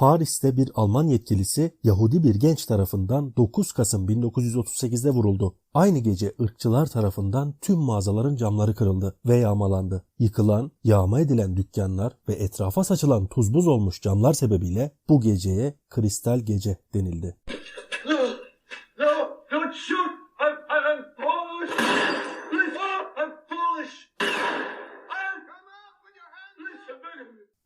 Paris'te bir Alman yetkilisi Yahudi bir genç tarafından 9 Kasım 1938'de vuruldu. Aynı gece ırkçılar tarafından tüm mağazaların camları kırıldı ve yağmalandı. Yıkılan, yağma edilen dükkanlar ve etrafa saçılan tuz buz olmuş camlar sebebiyle bu geceye Kristal Gece denildi.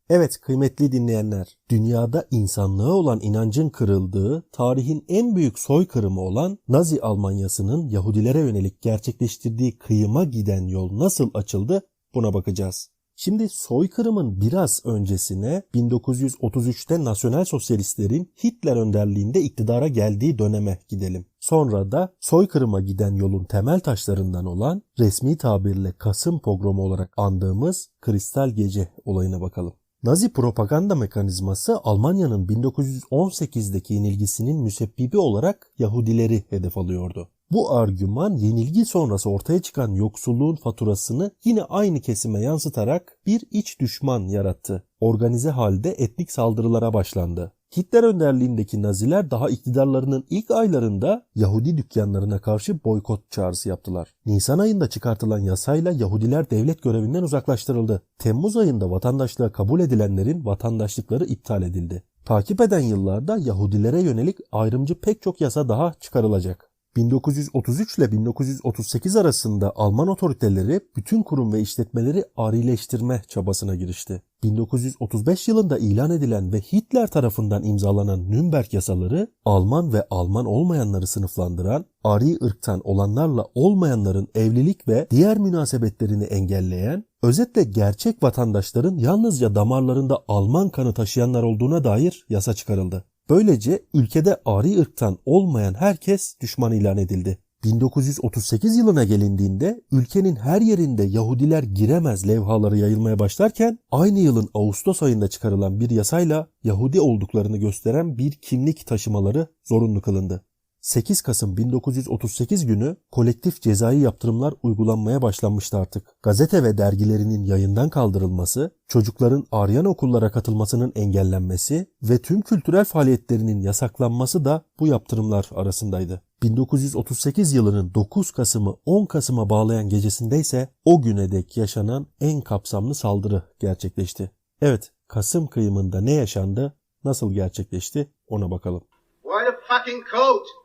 Evet kıymetli dinleyenler, dünyada insanlığa olan inancın kırıldığı, tarihin en büyük soykırımı olan Nazi Almanyası'nın Yahudilere yönelik gerçekleştirdiği kıyıma giden yol nasıl açıldı buna bakacağız. Şimdi soykırımın biraz öncesine 1933'te Nasyonel Sosyalistlerin Hitler önderliğinde iktidara geldiği döneme gidelim. Sonra da soykırıma giden yolun temel taşlarından olan resmi tabirle Kasım pogromu olarak andığımız Kristal Gece olayına bakalım. Nazi propaganda mekanizması Almanya'nın 1918'deki yenilgisinin müsebbibi olarak Yahudileri hedef alıyordu. Bu argüman yenilgi sonrası ortaya çıkan yoksulluğun faturasını yine aynı kesime yansıtarak bir iç düşman yarattı. Organize halde etnik saldırılara başlandı. Hitler önderliğindeki Naziler daha iktidarlarının ilk aylarında Yahudi dükkanlarına karşı boykot çağrısı yaptılar. Nisan ayında çıkartılan yasayla Yahudiler devlet görevinden uzaklaştırıldı. Temmuz ayında vatandaşlığa kabul edilenlerin vatandaşlıkları iptal edildi. Takip eden yıllarda Yahudilere yönelik ayrımcı pek çok yasa daha çıkarılacak. 1933 ile 1938 arasında Alman otoriteleri bütün kurum ve işletmeleri arileştirme çabasına girişti. 1935 yılında ilan edilen ve Hitler tarafından imzalanan Nürnberg yasaları Alman ve Alman olmayanları sınıflandıran, ari ırktan olanlarla olmayanların evlilik ve diğer münasebetlerini engelleyen, özetle gerçek vatandaşların yalnızca damarlarında Alman kanı taşıyanlar olduğuna dair yasa çıkarıldı. Böylece ülkede ari ırktan olmayan herkes düşman ilan edildi. 1938 yılına gelindiğinde ülkenin her yerinde Yahudiler giremez levhaları yayılmaya başlarken aynı yılın Ağustos ayında çıkarılan bir yasayla Yahudi olduklarını gösteren bir kimlik taşımaları zorunlu kılındı. 8 Kasım 1938 günü kolektif cezai yaptırımlar uygulanmaya başlanmıştı artık. Gazete ve dergilerinin yayından kaldırılması, çocukların Aryan okullara katılmasının engellenmesi ve tüm kültürel faaliyetlerinin yasaklanması da bu yaptırımlar arasındaydı. 1938 yılının 9 Kasım'ı 10 Kasım'a bağlayan gecesinde ise o güne dek yaşanan en kapsamlı saldırı gerçekleşti. Evet, Kasım kıyımında ne yaşandı, nasıl gerçekleşti ona bakalım. Wear the fucking coat.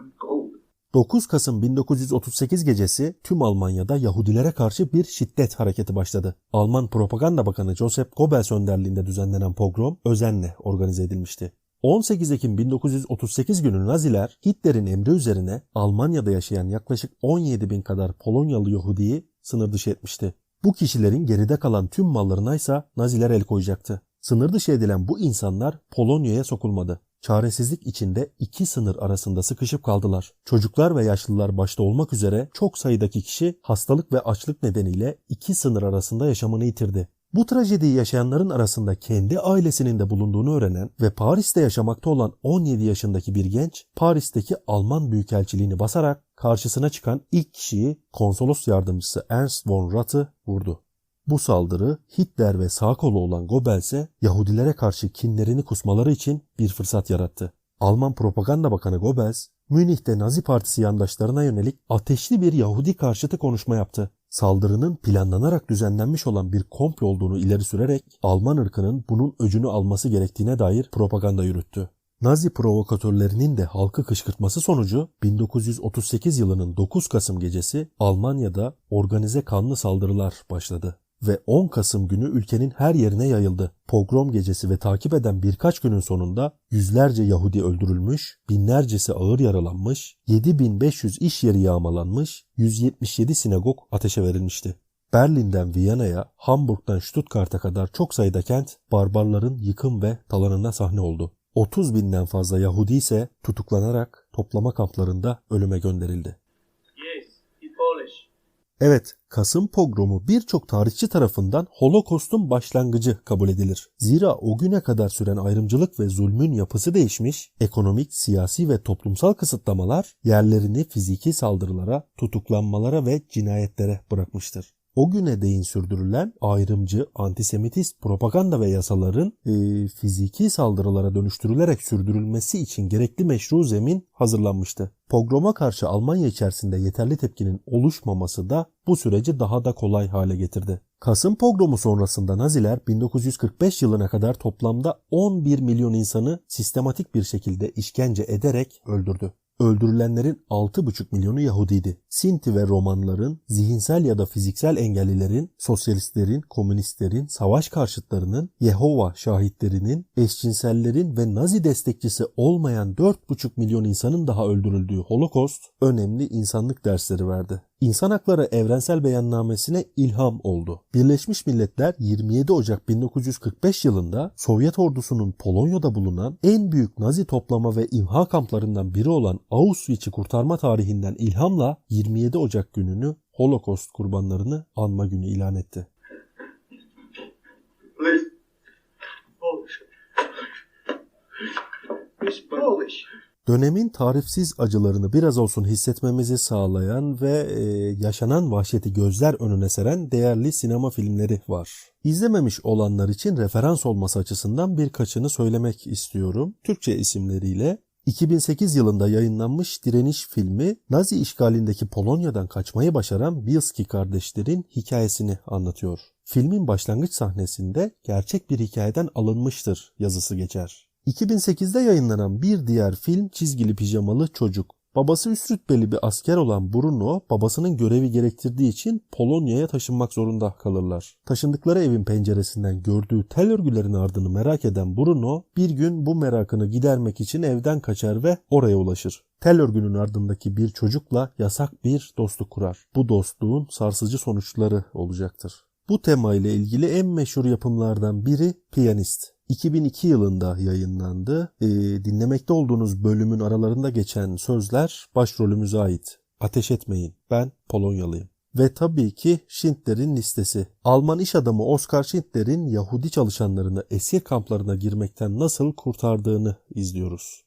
I'm cold. 9 Kasım 1938 gecesi tüm Almanya'da Yahudilere karşı bir şiddet hareketi başladı. Alman Propaganda Bakanı Joseph Goebbels önderliğinde düzenlenen pogrom özenle organize edilmişti. 18 Ekim 1938 günü Naziler Hitler'in emri üzerine Almanya'da yaşayan yaklaşık 17 bin kadar Polonyalı Yahudiyi sınır dışı etmişti. Bu kişilerin geride kalan tüm mallarına ise Naziler el koyacaktı. Sınır dışı edilen bu insanlar Polonya'ya sokulmadı. Çaresizlik içinde iki sınır arasında sıkışıp kaldılar. Çocuklar ve yaşlılar başta olmak üzere çok sayıdaki kişi hastalık ve açlık nedeniyle iki sınır arasında yaşamını yitirdi. Bu trajediyi yaşayanların arasında kendi ailesinin de bulunduğunu öğrenen ve Paris'te yaşamakta olan 17 yaşındaki bir genç Paris'teki Alman Büyükelçiliğini basarak karşısına çıkan ilk kişiyi konsolos yardımcısı Ernst von Rath'ı vurdu. Bu saldırı Hitler ve sağ kolu olan Goebbels'e Yahudilere karşı kinlerini kusmaları için bir fırsat yarattı. Alman Propaganda Bakanı Goebbels, Münih'te Nazi Partisi yandaşlarına yönelik ateşli bir Yahudi karşıtı konuşma yaptı. Saldırının planlanarak düzenlenmiş olan bir komplo olduğunu ileri sürerek Alman ırkının bunun öcünü alması gerektiğine dair propaganda yürüttü. Nazi provokatörlerinin de halkı kışkırtması sonucu 1938 yılının 9 Kasım gecesi Almanya'da organize kanlı saldırılar başladı ve 10 Kasım günü ülkenin her yerine yayıldı. Pogrom gecesi ve takip eden birkaç günün sonunda yüzlerce Yahudi öldürülmüş, binlercesi ağır yaralanmış, 7500 iş yeri yağmalanmış, 177 sinagog ateşe verilmişti. Berlin'den Viyana'ya, Hamburg'dan Stuttgart'a kadar çok sayıda kent barbarların yıkım ve talanına sahne oldu. 30 binden fazla Yahudi ise tutuklanarak toplama kamplarında ölüme gönderildi. Yes. Evet, Kasım pogromu birçok tarihçi tarafından Holokost'un başlangıcı kabul edilir. Zira o güne kadar süren ayrımcılık ve zulmün yapısı değişmiş, ekonomik, siyasi ve toplumsal kısıtlamalar yerlerini fiziki saldırılara, tutuklanmalara ve cinayetlere bırakmıştır. O güne değin sürdürülen ayrımcı, antisemitist propaganda ve yasaların e, fiziki saldırılara dönüştürülerek sürdürülmesi için gerekli meşru zemin hazırlanmıştı. Pogroma karşı Almanya içerisinde yeterli tepkinin oluşmaması da bu süreci daha da kolay hale getirdi. Kasım pogromu sonrasında Naziler 1945 yılına kadar toplamda 11 milyon insanı sistematik bir şekilde işkence ederek öldürdü. Öldürülenlerin 6,5 milyonu Yahudiydi. Sinti ve Romanların, zihinsel ya da fiziksel engellilerin, sosyalistlerin, komünistlerin, savaş karşıtlarının, Yehova şahitlerinin, eşcinsellerin ve Nazi destekçisi olmayan 4,5 milyon insanın daha öldürüldüğü Holocaust önemli insanlık dersleri verdi. İnsan Hakları Evrensel Beyannamesi'ne ilham oldu. Birleşmiş Milletler 27 Ocak 1945 yılında Sovyet ordusunun Polonya'da bulunan en büyük Nazi toplama ve imha kamplarından biri olan Auschwitz'i kurtarma tarihinden ilhamla 27 Ocak gününü Holocaust kurbanlarını anma günü ilan etti. Please. Polish. He's Polish. Dönemin tarifsiz acılarını biraz olsun hissetmemizi sağlayan ve e, yaşanan vahşeti gözler önüne seren değerli sinema filmleri var. İzlememiş olanlar için referans olması açısından birkaçını söylemek istiyorum. Türkçe isimleriyle 2008 yılında yayınlanmış Direniş filmi Nazi işgalindeki Polonya'dan kaçmayı başaran Bielski kardeşlerin hikayesini anlatıyor. Filmin başlangıç sahnesinde gerçek bir hikayeden alınmıştır yazısı geçer. 2008'de yayınlanan bir diğer film Çizgili Pijamalı Çocuk. Babası üst rütbeli bir asker olan Bruno, babasının görevi gerektirdiği için Polonya'ya taşınmak zorunda kalırlar. Taşındıkları evin penceresinden gördüğü tel örgülerin ardını merak eden Bruno, bir gün bu merakını gidermek için evden kaçar ve oraya ulaşır. Tel örgünün ardındaki bir çocukla yasak bir dostluk kurar. Bu dostluğun sarsıcı sonuçları olacaktır. Bu tema ile ilgili en meşhur yapımlardan biri Piyanist. 2002 yılında yayınlandı. Ee, dinlemekte olduğunuz bölümün aralarında geçen sözler başrolümüze ait. Ateş etmeyin, ben Polonyalıyım. Ve tabii ki Schindler'in listesi. Alman iş adamı Oskar Schindler'in Yahudi çalışanlarını esir kamplarına girmekten nasıl kurtardığını izliyoruz.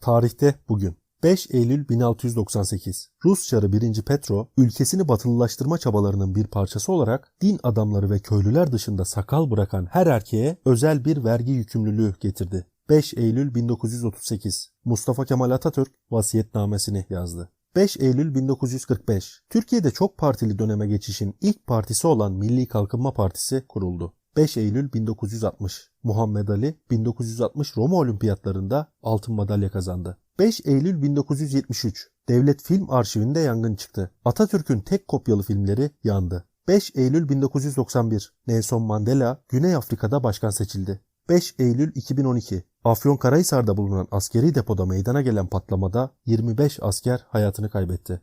Tarihte bugün. 5 Eylül 1698. Rus Çarı 1. Petro, ülkesini batılılaştırma çabalarının bir parçası olarak din adamları ve köylüler dışında sakal bırakan her erkeğe özel bir vergi yükümlülüğü getirdi. 5 Eylül 1938. Mustafa Kemal Atatürk vasiyetnamesini yazdı. 5 Eylül 1945. Türkiye'de çok partili döneme geçişin ilk partisi olan Milli Kalkınma Partisi kuruldu. 5 Eylül 1960. Muhammed Ali 1960 Roma Olimpiyatlarında altın madalya kazandı. 5 Eylül 1973 Devlet Film Arşivinde yangın çıktı. Atatürk'ün tek kopyalı filmleri yandı. 5 Eylül 1991 Nelson Mandela Güney Afrika'da başkan seçildi. 5 Eylül 2012 Afyonkarahisar'da bulunan askeri depoda meydana gelen patlamada 25 asker hayatını kaybetti.